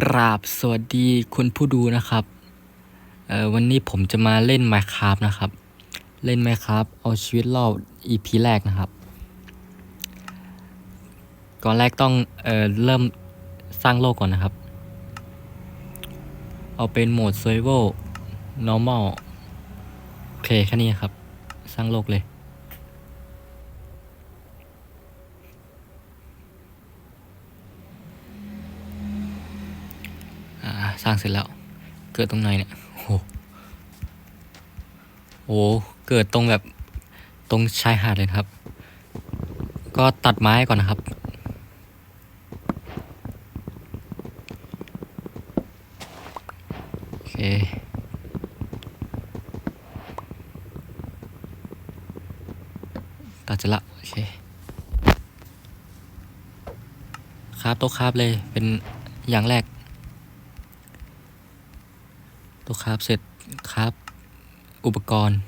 กราบสวัสดีคุณผู้ดูนะครับ เอ่อวันนี้ผมจะมาเล่น Minecraft นะครับ เล่น Minecraft เอาชีวิตรอด EP แรกนะครับ ก่อนแรกต้อง เอ่อ เริ่มสร้างโลกก่อนนะครับ เอาเป็นโหมด Survival Normal โอเค แค่นี้ครับ สร้างโลกเลย อ่าสร้างเสร็จแล้ว เกิดตรงไหนเนี่ยโอ้โหเกิดตรงแบบตรงชายหาดเลยครับ ก็ตัดไม้ก่อนนะครับ โอเคตัดเสร็จละโอเคคราบโต๊ะคราบเลยเป็นอย่างแรก ตัวคราบเสร็จคราบอุปกรณ์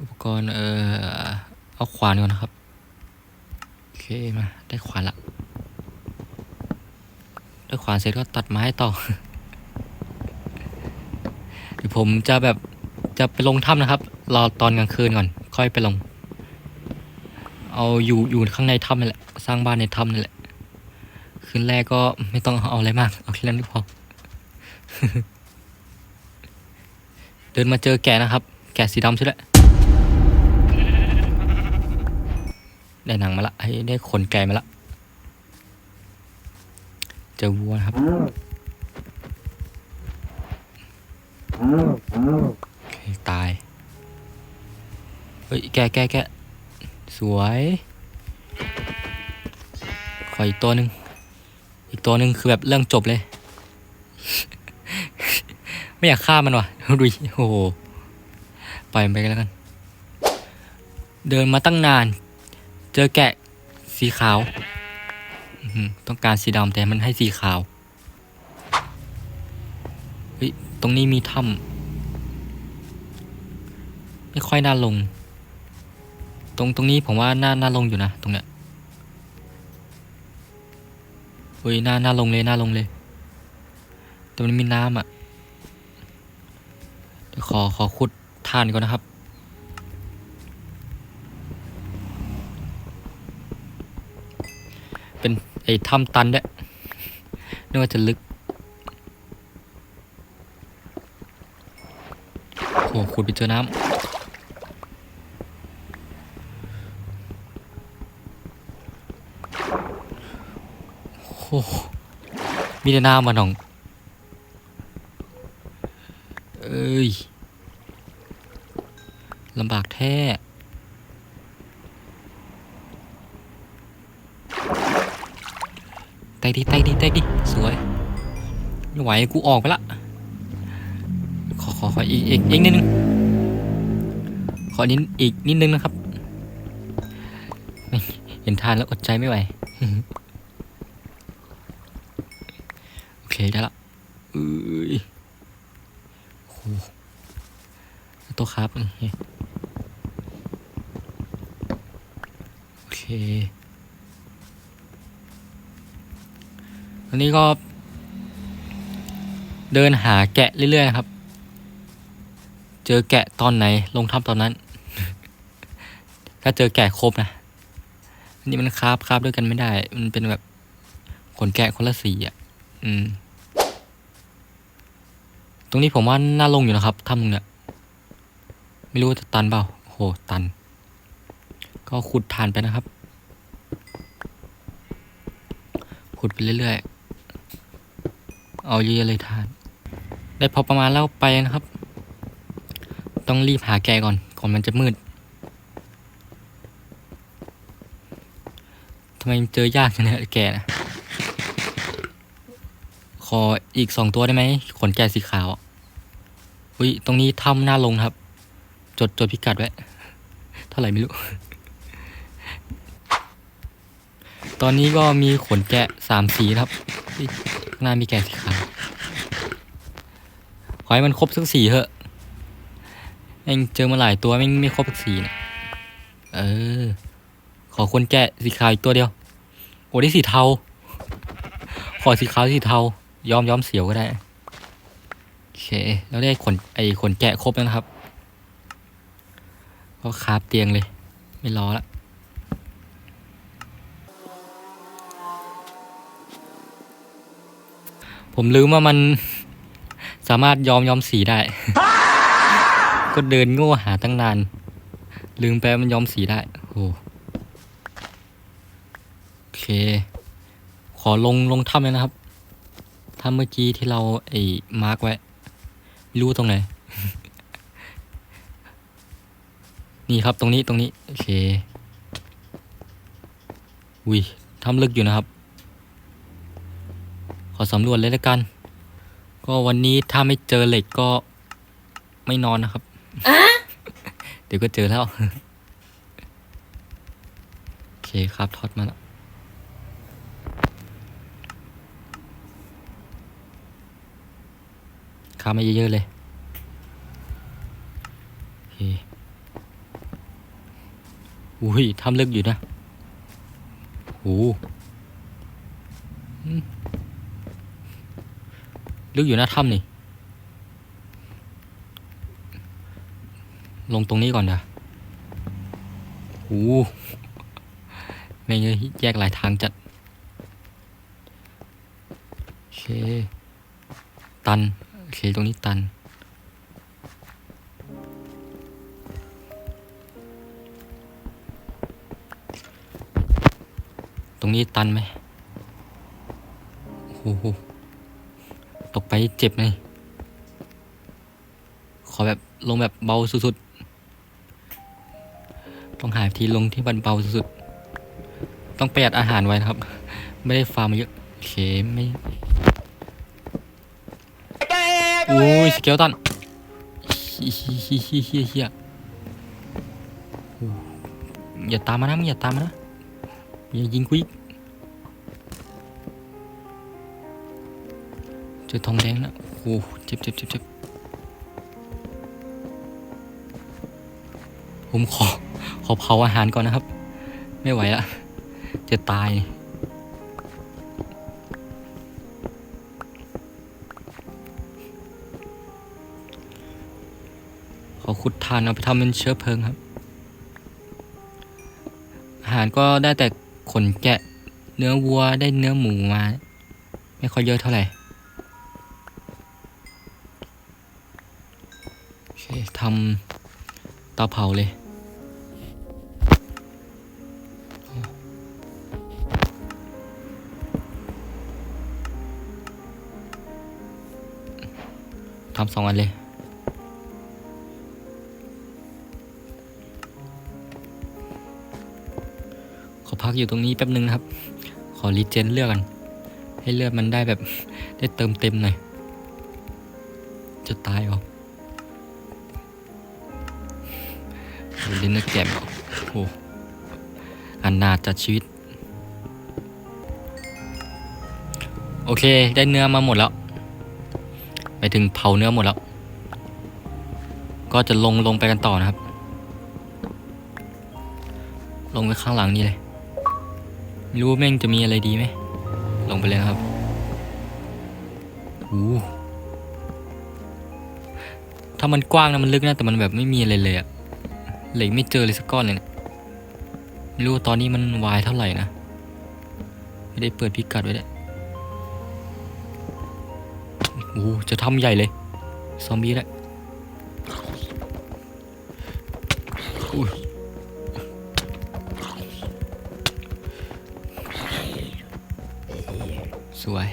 อุปกรณ์ เอ่อ เอาขวานก่อนนะครับ โอเค มา ได้ขวานละ ได้ขวานเสร็จก็ตัดไม้ต่อ เดี๋ยวผมจะแบบ จะไปลงถ้ำนะครับ รอตอนกลางคืนก่อน ค่อยไปลง เอาอยู่อยู่ข้างในถ้ำนั่นแหละ สร้างบ้านในถ้ำนั่นแหละ คืนแรกก็ไม่ต้องเอาอะไรมาก เอาแค่นั้นพอ เดินมาเจอแกนะครับ แกสีดำใช่แหละได้หนังมาละให้ได้ขนแกมาละ เจอวัวนะครับ ตาย เฮ้ย แกแกแกสวย ขออีกตัวหนึ่ง อีกตัวหนึ่งคือแบบเรื่องจบเลย ไม่อยากฆ่ามันว่ะดูดิโอ้โหปล่อยมันไปกันแล้วกัน เดินมาตั้งนาน เจอแกะสีขาวต้องการสีดำแต่มันให้สีขาวเฮ้ยตรงนี้มีถ้ำไม่ค่อยน่าลง ตรงตรงนี้ผมว่าน่าน่าลงอยู่นะ ตรงเนี้ย ฮ้ยหน้าหน้าลงเลยหน้าลงเลย แต่มันมีน้ำอะเดี๋ยวขอขอขุดทานก่อนนะครับ เป็นไอ้ถ้ำตันด้วยนึกว่าจะลึกโอ้ขุดไปเจอน้ำ โอ้โห มีแต่น้ำมาหนอง เอ้ยลำบากแท้ไตดิไตดิไตดิสวยไม่ไหวกูออกไปละ ขอขอขออีกอีกอีกนิดนึง ขอนิดอีกนิดนึงนะครับ เห็นทานแล้วอดใจไม่ไหว โอเค ได้ละเอ้ยโอ้โหตัวครับโอเคอันนี้ก็ เดินหาแกะเรื่อยๆครับ เจอแกะตอนไหนลงทับตอนนั้น ถ้าเจอแกะครบนะอันนี้มันคาบคาบด้วยกันไม่ได้ มันเป็นแบบขนแกะคนละสีอะ อืม ตรงนี้ผมว่าน่าลงอยู่นะครับถ้ำตรงเนี้ยไม่รู้ว่าจะตันเปล่าโหตัน ก็ขุดทานไปนะครับ ขุดไปเรื่อยๆ เอาเยอะๆเลยทาน ได้พอประมาณแล้วไปนะครับ ต้องรีบหาแกก่อน ก่อนมันจะมืดทำไมเจอยากจังเนี่ยแกนะ ขออีกสองตัวได้ไหมขนแกะสีขาวอะอุ้ยตรงนี้ถ้ำหน้าลงครับ จดจดพิกัดไว้เท่าไหร่ไม่รู้ ตอนนี้ก็มีขนแกะสามสีครับข้างหน้ามีแกะสีขาวขอให้มันครบสักสีเถอะเองเจอมาหลายตัวไม่ไม่ครบสักสีนี่ยเออขขอคนแกะสีขาวอีกตัวเดียว โอ้ได้สีเทา ขอสีขาวสีเทา ย้อมย้อมเสียวก็ได้ โอเค แล้วได้ขนไอขนแกะครบแล้วนะครับ ก็คาบเตียงเลย ไม่รอละผมลืมว่ามันสามารถย้อมย้อมสีได้ ก็เดินโง่หาตั้งนาน ลืมไปว่ามันย้อมสีได้โอ้โอเค ขอลงลงถ้ำเลยนะครับ ถ้ำเมื่อกี้ที่เราไอ้มาร์กไว้ไม่รู้ตรงไหน นี่ครับตรงนี้ตรงนี้ โอเคอุ้ยถ้ำลึกอยู่นะครับ ขอสำรวจเลยแล้วกัน ก็วันนี้ถ้าไม่เจอเหล็กก็ไม่นอนนะครับ เดี๋ยวก็เจอแล้ว โอเคครับทอดมาแล้ว ข้ามาเยอะๆเลยโอเคอุ้ยทำลึกอยู่นะโอ้ลึกอยู่หน้าถ้ำนี่ ลงตรงนี้ก่อนเดี๋ยวโอ้ไม่งเงแยกหลายทางจัด โอเค ตัน โอเค ตรงนี้ตัน ตรงนี้ตันไหมโอ้โห ตกไปเจ็บเลย ขอแบบลงแบบเบาสุดๆ ต้องหาวิธีลงที่มันเบาสุดๆ ต้องประหยัดอาหารไว้นะครับ ไม่ได้ฟาร์มเยอะ โอเค ไม่ อุ้ยสเกลตันเฮียเฮียเฮียเฮียเฮียโอ้อย่าตามมานะมึงอย่าตามมานะอย่ายิงกูอีกเจอทองแดงนะโอ้เจ็บเจ็บเจ็บเจ็บผมขอขอเผาอาหารก่อนนะครับ ไม่ไหวละจะตาย ถ่านเอาไปทำเป็นเชื้อเพลิงครับ อาหารก็ได้แต่ขนแกะเนื้อวัวได้เนื้อหมูมา ไม่ค่อยเยอะเท่าไหร่ทำเตาเผาเลยทำสองอันเลย พักอยู่ตรงนี้แป๊บนึงนะครับ ขอรีเจนเลือดกัน ให้เลือดมันได้แบบได้เติมเต็มหน่อย จะตายออ้ลิ้นนักแกะเหรอโอ้อันนาจัดชีวิต โอเค ได้เนื้อมาหมดแล้ว ไปถึงเผาเนื้อหมดแล้ว ก็จะลงลงไปกันต่อนะครับ ลงไปข้างหลังนี่เลย ไม่รู้ว่าแม่งจะมีอะไรดีไหม ลงไปเลยนะครับอู้ถ้ามันกว้างนะมันลึกนะแต่มันแบบไม่มีอะไรเลยอะเหล็กไม่เจอเลยสักก้อนเลยนะไม่รู้ว่าตอนนี้มันวายเท่าไหร่นะ ไม่ได้เปิดพิกัดไว้เลยโอ้จะทำใหญ่เลย ซอมบี้แล้ว วย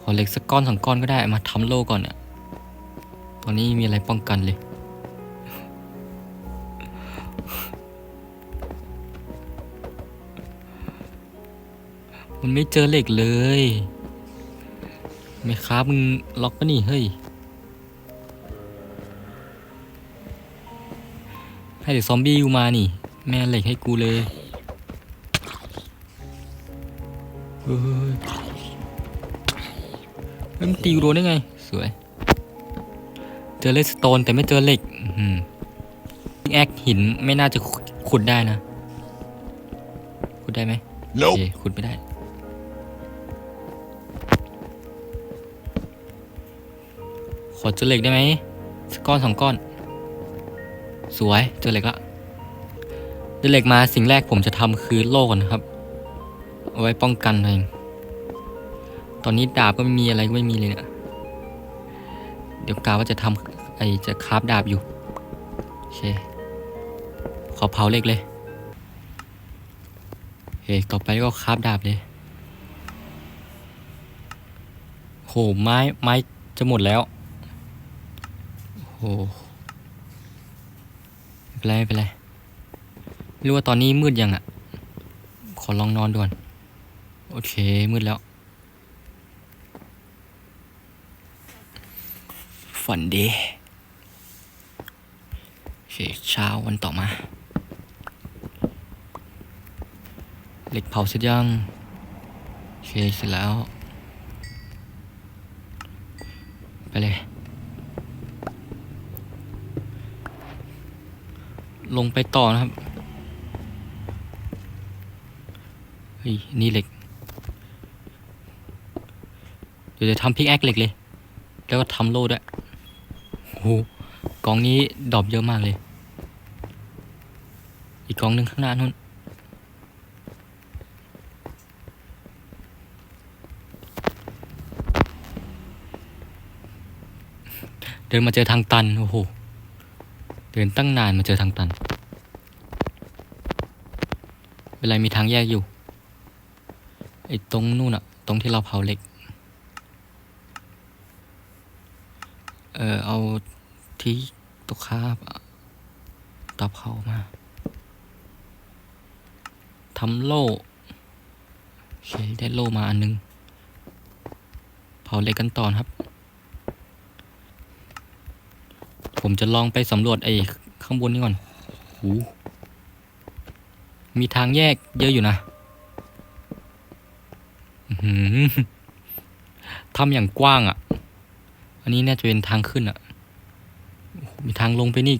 ขอเหล็กสักก้อนสองก้อนก็ได้มาทำโล่ก่อนเนี่ยตอนนี้มีอะไรป้องกันเลยมันไม่เจอเหล็กเลยไม่ค้ามึงล็อกปะนี่เฮ้ยให้เด็กซอมบี้กูมานี่ แม่เหล็กให้กูเลย เฮ้ยมันตีกูโดนได้ไง สวย เจอเลสโตนแต่ไม่เจอเหล็กอืมแอคหินไม่น่าจะขุดได้นะ ขุดได้ไหมโอ Nope. เคขุดไม่ได้ ขอเจอเหล็กได้ไหมสก้อนสองก้อน สวย เจอเหล็กละได้เหล็กมาสิ่งแรกผมจะทำคือโล่ก่อนนะครับ เอาไว้ป้องกันเองตอนนี้ดาบก็ไม่มีอะไรก็ไม่มีเลยเนี่ย เดี๋ยวกาว่าจะทำไอจะคราฟดาบอยู่ โอเค ขอเผาเล็กเลยโอเคต่อไปก็คราฟดาบเลย โห ไม้ ไม้จะหมดแล้ว โหไม่เป็นไรไม่เป็นไรรู้ว่าตอนนี้มืดยังอะ่ะ ขอลองนอนด่วน โอเค มืดแล้ว ฝันดีโอเคเช้าวันต่อมา เหล็กเผาเสร็จยัง โอเค เสร็จแล้ว ไปเลย ลงไปต่อนะครับเฮ้ยนี่เหล็ก เดี๋ยวจะทำพิกแอคเหล็กเลย แล้วก็ทำโล่ด้วยโอ้โหกองนี้ดอปเยอะมากเลย อีกกองหนึ่งข้างหน้านู่นเดินมาเจอทางตัน โอ้โห เดินตั้งนานมาเจอทางตัน เวลามีทางแยกอยู่ ไอ้ตรงนู่นอะตรงที่เราเผาเหล็ก เออเอา ที่ตกคาบตับเขามาทำโล่โอเคได้โล่มาอันนึง เผาเหล็กกันต่อนครับ ผมจะลองไปสำรวจไอ้ข้างบนนี้ก่อนโหมีทางแยกเยอะอยู่นะอื้อหือทำอย่างกว้างอะ่ะ อันนี้น่าจะเป็นทางขึ้นอะ่ะ มีทางลงไปนี่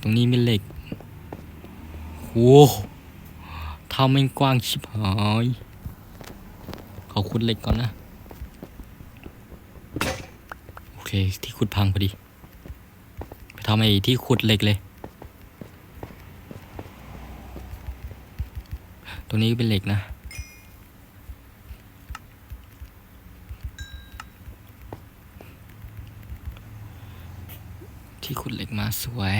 ตรงนี้มีเหล็กโอ้ทำมันกว้างชิบหายขอขุดเหล็กก่อนนะ โอเค ที่ขุดพังพอดี ไปทำไอ้ที่ขุดเหล็กเลย ตรงนี้เป็นเหล็กนะ ที่ขุดเหล็กมาสวย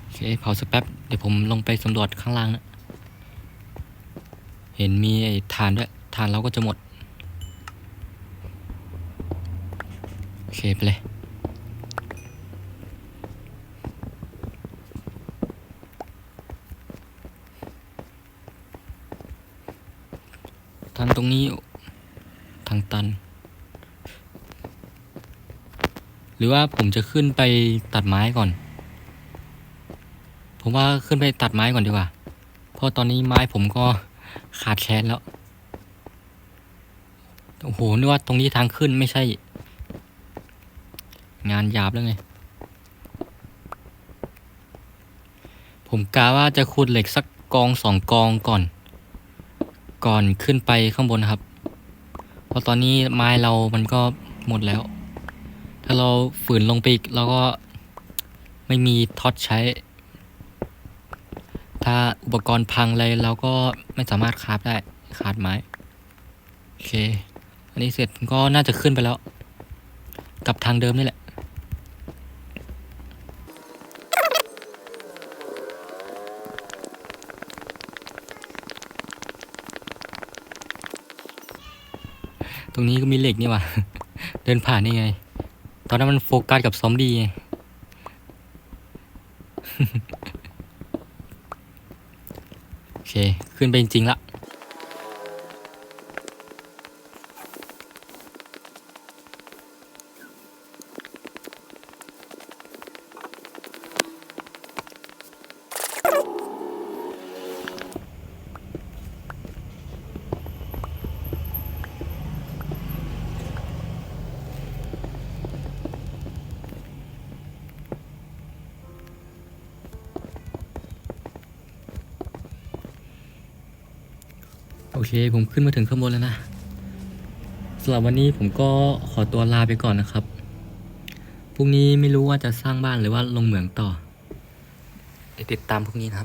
โอเคเผาสักแป๊บ เดี๋ยวผมลงไปสำรวจข้างล่างนะ เห็นมีไอ้ฐานด้วยฐานเราก็จะหมด โอเคไปเลยางตรงนี้ทางตัน หรือว่าผมจะขึ้นไปตัดไม้ก่อน ผมว่าขึ้นไปตัดไม้ก่อนดีกว่า เพราะตอนนี้ไม้ผมก็ขาดแคลนแล้ว โอ้โหนึกว่าตรงนี้ทางขึ้นไม่ใช่ งานหยาบแล้วไง ผมกะว่าจะขุดเหล็กสักกองสองกองก่อน ก่อนขึ้นไปข้างบนนะครับ เพราะตอนนี้ไม้เรามันก็หมดแล้ว ถ้าเราฝืนลงไปอีกเราก็ไม่มีท็อตใช้ ถ้าอุปกรณ์พังอะไรเราก็ไม่สามารถคาฟได้ขาดไม้ โอเค อันนี้เสร็จก็น่าจะขึ้นไปแล้วกลับทางเดิมนี่แหละ ตรงนี้ก็มีเหล็กนี่ว่ะ เดินผ่านนี่ไง ตอนนั้นมันโฟกัสกับซอมบี้ไงโอเค ขึ้นไปจริงๆละ เค ผมขึ้นมาถึงข้างบนแล้วนะสำหรับวันนี้ผมก็ขอตัวลาไปก่อนนะครับ พรุ่งนี้ไม่รู้ว่าจะสร้างบ้านหรือว่าลงเหมืองต่อ ติดตามพรุ่งนี้นะครับ